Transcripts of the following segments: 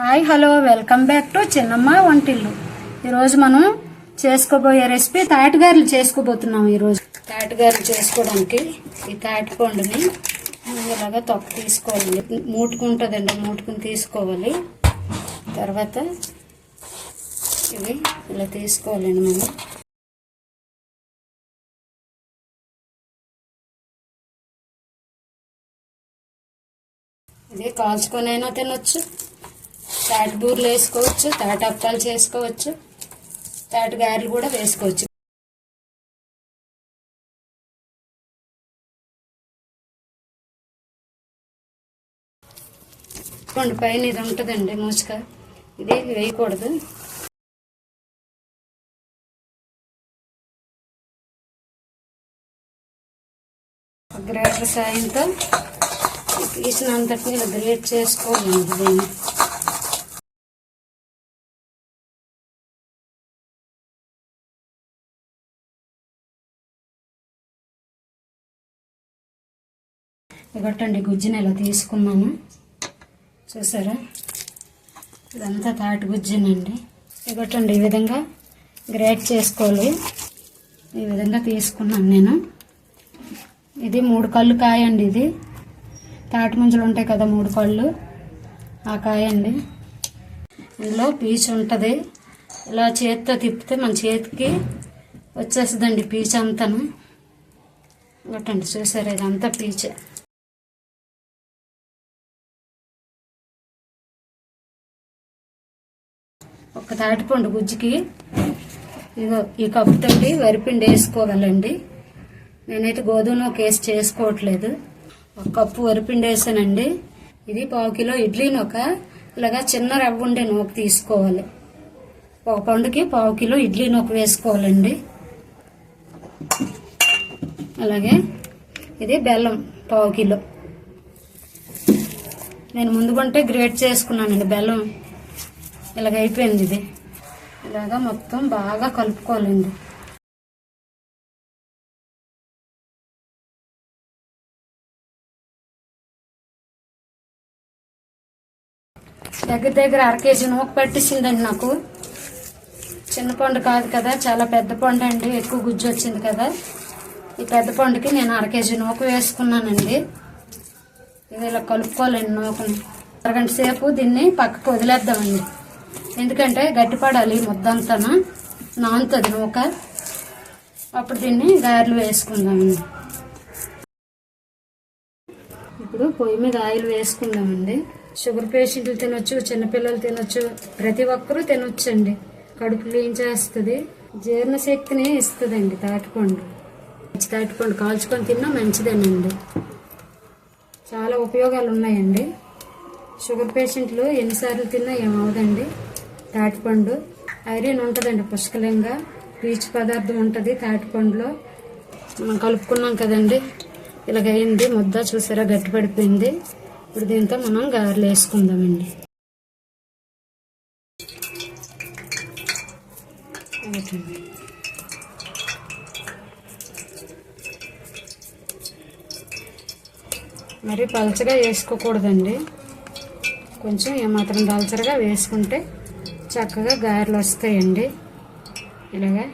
Hi hello welcome back to Chinnamma Vantillu. ఈరోజు మనం చేసుకోబోయే రెసిపీ తాటిగారులు చేసుకోబోతున్నాం ఈరోజు. తాటిగారులు చేసుకోవడానికి ఈ తాటిపండుని ఇలాగా తొక్క తీసుకోవాలి. మూటుకుంటుందండి మూటుకుని తీసుకోవాలి. తర్వాత ఇవి ఇలా తీసుకోవాలండి మనం. ఇది కాల్చుకొనైనా తినొచ్చు. తాటి బూర్లు వేసుకోవచ్చు తాటి అప్పాలు చేసుకోవచ్చు తాటి గారెలు కూడా వేసుకోవచ్చు. కొండ పైన ఇది ఉంటుందండి మూసుక. ఇది వేయకూడదు. గ్రేటర్ సాయంతో తీసినంతటిని ఇలా గ్రేట్ చేసుకోవాలి దీన్ని ఇగొట్టండి గుజ్జుని ఇలా తీసుకున్నాను. చూసారా? ఇదంతా తాటి గుజ్జునండి. ఇగొట్టండి ఈ విధంగా గ్రేట్ చేసుకోవాలి. ఈ విధంగా తీసుకున్నాను నేను. ఇది మూడు కళ్ళు కాయ అండి ఇది. తాటి ముంజలు ఉంటాయి కదా మూడు కళ్ళు. ఆ కాయ అండి ఇందులో పీచు ఉంటుంది. ఇలా చేతితో తిప్పితే మన చేతికి వచ్చేస్తుందండి పీచు అంతాను. ఒకటండి చూసారా? ఇదంతా పీచే. తాటిపండు గుజ్జుకి. ఇగో ఈ కప్పుతోటి వరిపిండి వేసుకోవాలండి. నేనైతే గోధుమ కేసు వేసి చేసుకోవట్లేదు. ఒక కప్పు వరిపిండి వేసానండి. ఇది పావు కిలో ఇడ్లీ నూక. ఇలాగా చిన్న రవ్వ ఉండే నూక తీసుకోవాలి. ఒక పండుకి పావు కిలో ఇడ్లీ నూక వేసుకోవాలండి. అలాగే ఇది బెల్లం పావు కిలో. నేను ముందు కొంటే గ్రేట్ చేసుకున్నానండి బెల్లం. ఇలాగ అయిపోయింది ఇది. ఇలాగా మొత్తం బాగా కలుపుకోవాలండి. దగ్గర దగ్గర అర కేజీ నూక పట్టించిందండి నాకు. చిన్న పండు కాదు కదా చాలా పెద్ద పండు అండి ఎక్కువ గుజ్జు వచ్చింది కదా. ఈ పెద్ద పండుకి నేను అర కేజీ నూక వేసుకున్నానండి. ఇది ఇలా కలుపుకోవాలండి నూకని. అరగంట సేపు దీన్ని పక్కకు వదిలేద్దామండి. ఎందుకంటే గట్టిపడాలి ముద్దంతా నానుతుంది నూక. అప్పుడు దీన్ని గారెలు వేసుకుందామండి. ఇప్పుడు పొయ్యి మీద ఆయిల్ వేసుకుందామండి. షుగర్ పేషెంట్లు తినొచ్చు చిన్నపిల్లలు తినొచ్చు ప్రతి ఒక్కరూ తినొచ్చండి. కడుపు క్లీన్ చేస్తుంది జీర్ణశక్తిని ఇస్తుందండి తాటిపండు. తాటిపండు కాల్చుకొని తిన్నా మంచిదేనండి. చాలా ఉపయోగాలు ఉన్నాయండి షుగర్ పేషెంట్లు ఎన్నిసార్లు తిన్నా ఏమవుదండి తాటిపండు ఐరన్ ఉంటుందండి పుష్కలంగా. పీచు పదార్థం ఉంటుంది తాటిపండులో మనం కలుపుకున్నాం కదండి. ఇలాగ అయింది ముద్ద చూసారా? గట్టి పడిపోయింది. ఇప్పుడు దీంతో మనం గారెలు వేసుకుందామండి. మరి పలచగా వేసుకోకూడదండి. కొంచెం ఏమాత్రం దాల్చరగా వేసుకుంటే చక్కగా గారెలు వస్తాయండి. ఇలాగా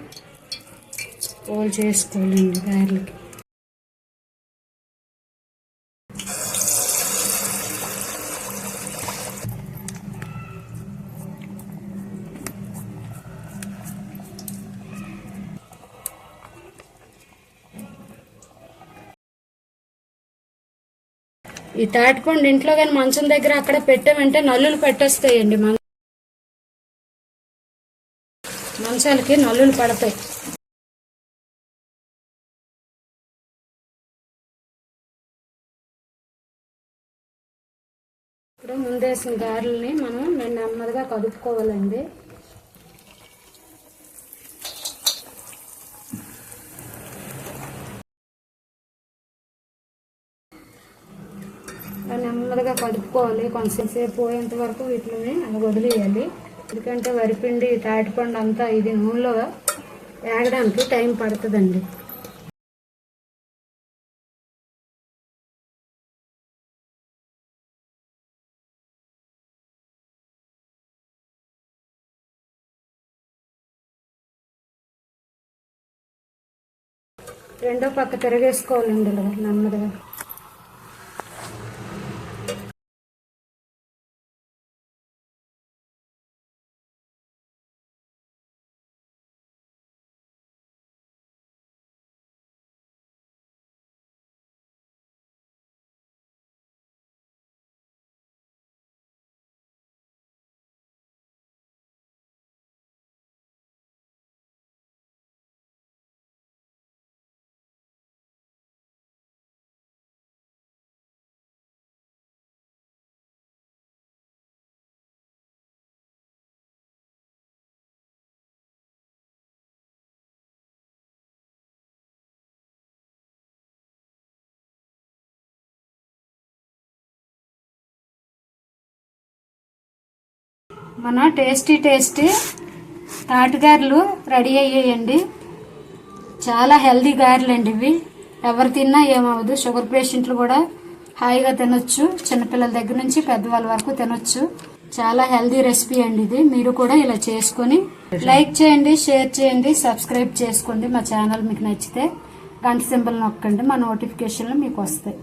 పోల్ చేసుకోవాలండి గారెలకి. ఈ తాటిపండు ఇంట్లో కానీ మంచం దగ్గర అక్కడ పెట్టామంటే నల్లులు పెట్టేస్తాయండి మన మంచాలకి నల్లులు పడతాయి. ఇప్పుడు ముందేసిన గారెల్ని మనం నెమ్మదిగా కదుపుకోవాలండి. నెమ్మదిగా కదుపుకోవాలి. కొంచెం సేపు పోయేంత వరకు వీటిని అలా వదిలేయాలి. ఎందుకంటే వరిపిండి తాటిపండు అంతా ఇది నూనెలో వేగడానికి టైం పడుతుందండి. రెండో పక్క తిరగేసుకోవాలండి నెమ్మదిగా. మన టేస్టీ టేస్టీ తాటిగారెలు రెడీ అయ్యాయండి. చాలా హెల్దీ గారెలు అండి ఇవి. ఎవరు తిన్నా ఏమవ్వదు. షుగర్ పేషెంట్లు కూడా హాయిగా తినొచ్చు. చిన్నపిల్లల దగ్గర నుంచి పెద్దవాళ్ళ వరకు తినొచ్చు. చాలా హెల్దీ రెసిపీ అండి ఇది. మీరు కూడా ఇలా చేసుకొని లైక్ చేయండి షేర్ చేయండి సబ్స్క్రైబ్ చేసుకోండి మా ఛానల్ మీకు నచ్చితే. గంట సింబల్ నొక్కండి. మా నోటిఫికేషన్లు మీకు వస్తాయి.